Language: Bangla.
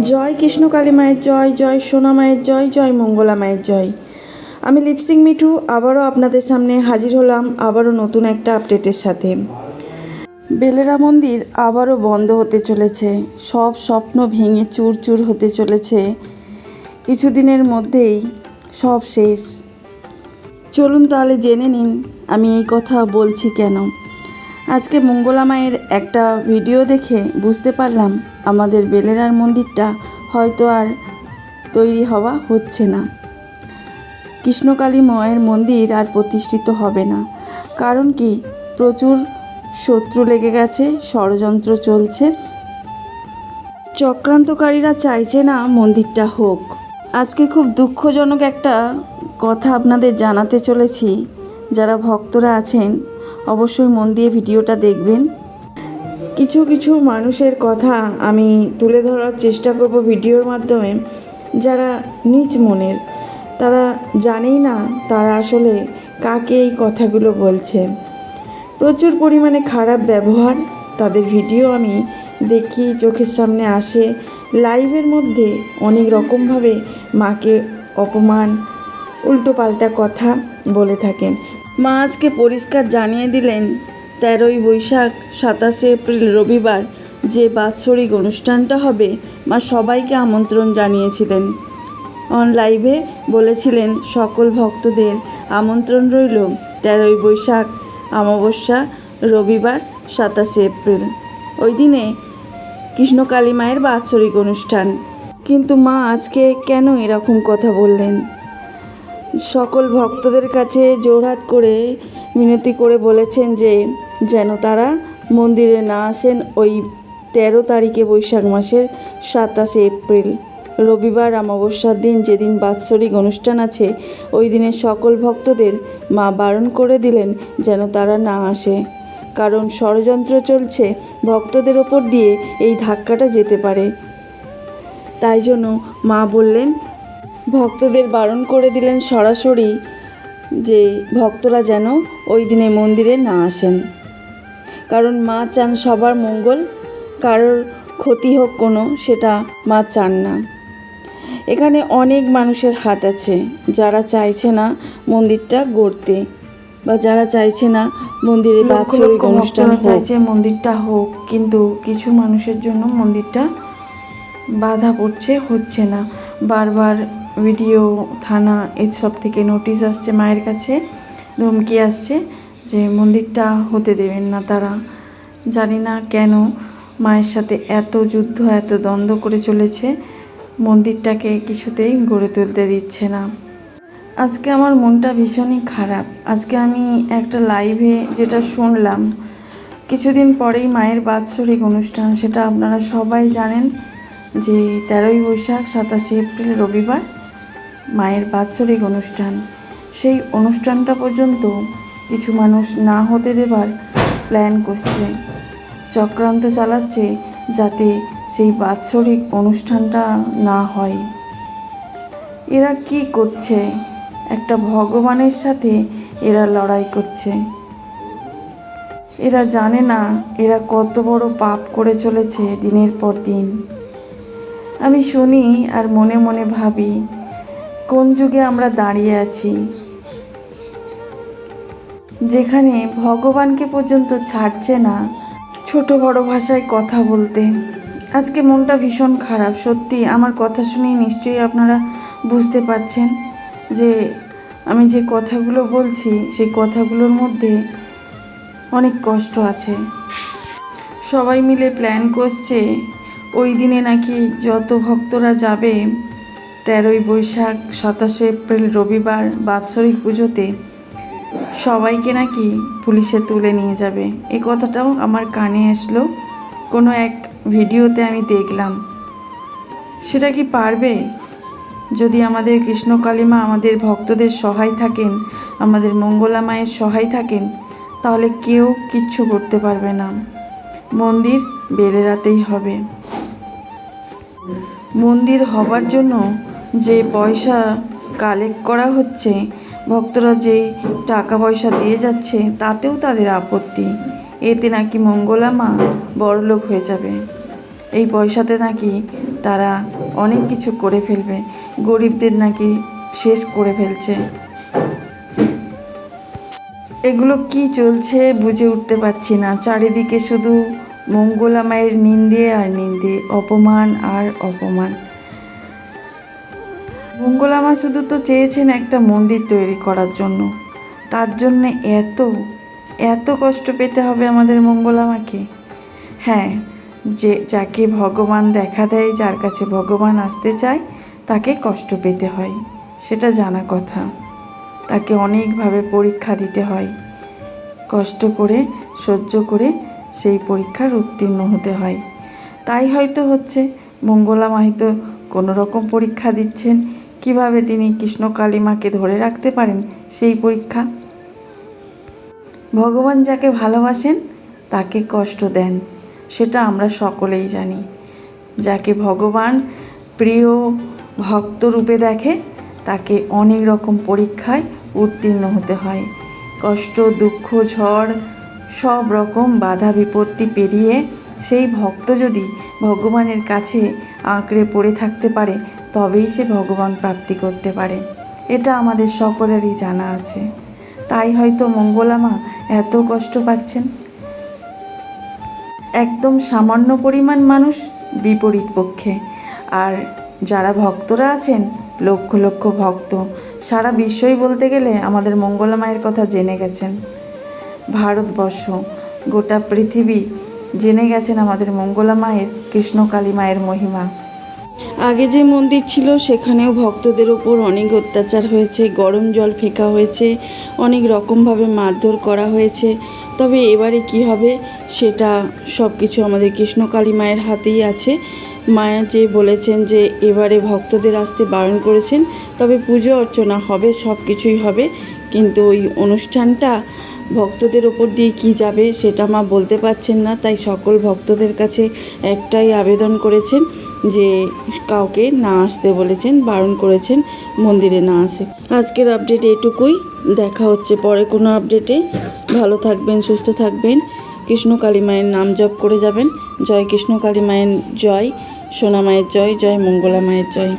জয় কৃষ্ণ কালী মায়ের জয় জয় সোনা মায়ের জয় জয় মঙ্গলা মায়ের জয়। আমি লিপসিং মিঠু, আবারও আপনাদের সামনে হাজির হলাম আবারও নতুন একটা আপডেটের সাথে। বেলেরা মন্দির আবারও বন্ধ হতে চলেছে। সব স্বপ্ন ভেঙে চুর চুর হতে চলেছে। কিছুদিনের মধ্যেই সব শেষ। চলুন তাহলে জেনে নিন আমি এই কথা বলছি কেন। আজকে মঙ্গলা মায়ের একটা ভিডিও দেখে বুঝতে পারলাম আমাদের বেলেরার মন্দিরটা হয়তো আর তৈরি হওয়া হচ্ছে না। কৃষ্ণকালী মায়ের মন্দির আর প্রতিষ্ঠিত হবে না। কারণ কি? প্রচুর শত্রু লেগে গেছে, ষড়যন্ত্র চলছে। চক্রান্তকারীরা চাইছে না মন্দিরটা হোক। আজকে খুব দুঃখজনক একটা কথা আপনাদের জানাতে চলেছি। যারা ভক্তরা আছেন অবশ্যই মন দিয়ে ভিডিওটা দেখবেন। কিছু কিছু মানুষের কথা আমি তুলে ধরার চেষ্টা করব ভিডিওর মাধ্যমে। যারা নিজ মনের, তারা জানেই না তারা আসলে কাকে এই কথাগুলো বলছে। প্রচুর পরিমাণে খারাপ ব্যবহার তাদের ভিডিও আমি দেখি, চোখের সামনে আসে। লাইভের মধ্যে অনেক রকমভাবে মাকে অপমান, উল্টোপাল্টা কথা বলে থাকেন। মা আজকে পরিষ্কার জানিয়ে দিলেন, তেরোই বৈশাখ, সাতাশে এপ্রিল, রবিবার যে বাৎসরিক অনুষ্ঠানটা হবে, মা সবাইকে আমন্ত্রণ জানিয়েছিলেন। অন লাইভে বলেছিলেন সকল ভক্তদের আমন্ত্রণ রইল তেরোই বৈশাখ, অমাবস্যা, রবিবার, সাতাশে এপ্রিল। ওই দিনে কৃষ্ণকালী মায়ের বাৎসরিক অনুষ্ঠান। কিন্তু মা আজকে কেন এরকম কথা বললেন? সকল ভক্তদের কাছে জোরহাত করে মিনতি করে বলেছেন যে, যেন তারা মন্দিরে না আসেন ওই তেরো তারিখে বৈশাখ মাসের সাতাশে এপ্রিল। রবিবার অমাবস্যার দিন যেদিন বাৎসরিক অনুষ্ঠান আছে, ওই দিনে সকল ভক্তদের মা বারণ করে দিলেন যেন তারা না আসে। কারণ ষড়যন্ত্র চলছে ভক্তদের ওপর দিয়ে এই ধাক্কাটা যেতে পারে। তাই জন্য মা বললেন ভক্তদের বারণ করে দিলেন সরাসরি যে ভক্তরা যেন ওই দিনে মন্দিরে না আসেন। কারণ মা চান সবার মঙ্গল কারোর ক্ষতি হোক কোনো সেটা মা চান না। এখানে অনেক মানুষের হাত আছে যারা চাইছে না মন্দিরটা গড়তে বা যারা চাইছে না মন্দিরে বাৎসরিক অনুষ্ঠান চাইছে মন্দিরটা হোক কিন্তু কিছু মানুষের জন্য মন্দিরটা বাধা পড়ছে হচ্ছে না। বারবার ভিডিও থানা, এসব থেকে নোটিশ আসছে মায়ের কাছে, ধমকি আসছে যে মন্দিরটা হতে দেবেন না তারা। জানি না কেন মায়ের সাথে এত যুদ্ধ, এত দ্বন্দ্ব করে চলেছে, মন্দিরটাকে কিছুতেই গড়ে তুলতে দিচ্ছে না। আজকে আমার মনটা ভীষণই খারাপ। আজকে আমি একটা লাইভে যেটা শুনলাম, কিছুদিন পরেই মায়ের বাৎসরিক অনুষ্ঠান, সেটা আপনারা সবাই জানেন যে তেরোই বৈশাখ, সাতাশে এপ্রিল, রবিবার। মায়ের বাৎসরিক অনুষ্ঠান। সেই অনুষ্ঠানটা পর্যন্ত কিছু মানুষ না হতে দেবার প্ল্যান করছে। চক্রান্ত চালাচ্ছে যাতে সেই বাৎসরিক অনুষ্ঠানটা না হয়। এরা কি করছে? একটা ভগবানের সাথে এরা লড়াই করছে। এরা জানে না এরা কত বড় পাপ করে চলেছে দিনের পর দিন। আমি শুনি আর মনে মনে ভাবি কোন যুগে আমরা দাঁড়িয়ে আছি? যেখানে ভগবানকে পর্যন্ত ছাড়ছে না, ছোট বড় ভাষায় কথা বলতে। আজকে মনটা ভীষণ খারাপ, সত্যি। আমার কথা শুনেই নিশ্চয়ই আপনারা বুঝতে পারছেন যে আমি যে কথাগুলো বলছি, সেই কথাগুলোর মধ্যে অনেক কষ্ট আছে। সবাই মিলে প্ল্যান করছে, ওই দিনে নাকি যত ভক্তরা যাবে তেরোই বৈশাখ, সাতাশে এপ্রিল, রবিবার, বাৎসরিক পুজোতে সবাইকে নাকি পুলিশে তুলে নিয়ে যাবে। এই কথাটাও আমার কানে আসলো। কোনো এক ভিডিওতে আমি দেখলাম। সেটা কি পারবে? যদি আমাদের কৃষ্ণ কালিমা আমাদের ভক্তদের সহায় থাকেন, আমাদের মঙ্গলা মায়ের সহায় থাকেন, তাহলে কেউ কিচ্ছু করতে পারবে না। মন্দির বেলেরাতেই হবে। মন্দির হবার জন্য যে পয়সা কালেক্ট করা হচ্ছে, ভক্তরা যেই টাকা পয়সা দিয়ে যাচ্ছে, তাতেও তাদের আপত্তি। এতে নাকি মঙ্গলা মা বড়লোক হয়ে যাবে। এই পয়সাতে নাকি তারা অনেক কিছু করে ফেলবে। গরিবদের নাকি শেষ করে ফেলছে। এগুলো কি চলছে বুঝে উঠতে পারছি না। চারিদিকে শুধু মঙ্গলা মায়ের নিন্দে আর নিন্দে, অপমান আর অপমান। মঙ্গলা মা শুধু তো চেয়েছেন একটা মন্দির তৈরি করার জন্য। তার জন্য এত এত কষ্ট পেতে হবে আমাদের মঙ্গলা মাকে হ্যাঁ যে, যাকে ভগবান দেখা দেয়, যার কাছে ভগবান আসতে চায়, তাকে কষ্ট পেতে হয়, সেটা জানা কথা। তাকে অনেকভাবে পরীক্ষা দিতে হয়। কষ্ট করে, সহ্য করে সেই পরীক্ষার উত্তীর্ণ হতে হয়। তাই হয়তো হচ্ছে মঙ্গলা হয়তো কোনো রকম পরীক্ষা দিচ্ছেন কীভাবে তিনি কৃষ্ণ কালীমাকে ধরে রাখতে পারেন সেই পরীক্ষা? ভগবান যাকে ভালোবাসেন, তাকে কষ্ট দেন, সেটা আমরা সকলেই জানি। যাকে ভগবান প্রিয় ভক্ত রূপে দেখে, তাকে অনেক রকম পরীক্ষায় উত্তীর্ণ হতে হয়। কষ্ট, দুঃখ, ঝড়, সব রকম বাধা বিপত্তি পেরিয়ে সেই ভক্ত যদি ভগবানের কাছে আঁকড়ে পড়ে থাকতে পারে তবেই সে ভগবান প্রাপ্তি করতে পারে। এটা আমাদের সকলেরই জানা আছে। তাই হয়তো মঙ্গলামা এত কষ্ট পাচ্ছেন? একদম সামান্য পরিমাণ মানুষ বিপরীত পক্ষে। আর যারা ভক্তরা আছেন, লক্ষ লক্ষ ভক্ত, সারা বিশ্বই বলতে গেলে আমাদের মঙ্গলা মায়ের কথা জেনে গেছেন। ভারতবর্ষ, গোটা পৃথিবী জেনে গেছেন আমাদের মঙ্গলা মায়ের, কৃষ্ণকালী মায়ের মহিমা। আগে যে মন্দির ছিল, সেখানেও ভক্তদের ওপর অনেক অত্যাচার হয়েছে, গরম জল ফেঁকা হয়েছে, অনেক রকমভাবে মারধর করা হয়েছে। তবে এবারে কি হবে, সেটা সব কিছু আমাদের কৃষ্ণকালী মায়ের হাতেই আছে। মায়া যে বলেছেন যে, এবারে ভক্তদের আসতে বারণ করেছেন, তবে পুজো অর্চনা হবে সব কিছুই হবে। কিন্তু ওই অনুষ্ঠানটা ভক্তদের ওপর দিয়ে কি যাবে, সেটা মা বলতে পারছেন না, তাই সকল ভক্তদের কাছে একটাই আবেদন করেছেন। যে কাউকে না আসতে বলেছেন, বারণ করেছেন, মন্দিরে না আসে। আজকের আপডেট এটুকুই। দেখা হচ্ছে পরে কোনো আপডেটে ভালো থাকবেন, সুস্থ থাকবেন। কৃষ্ণ কালী মায়ের নাম জপ করে যাবেন। জয় কৃষ্ণ কালী মায়ের জয়, সোনা মায়ের জয় জয় মঙ্গলা মায়ের জয়।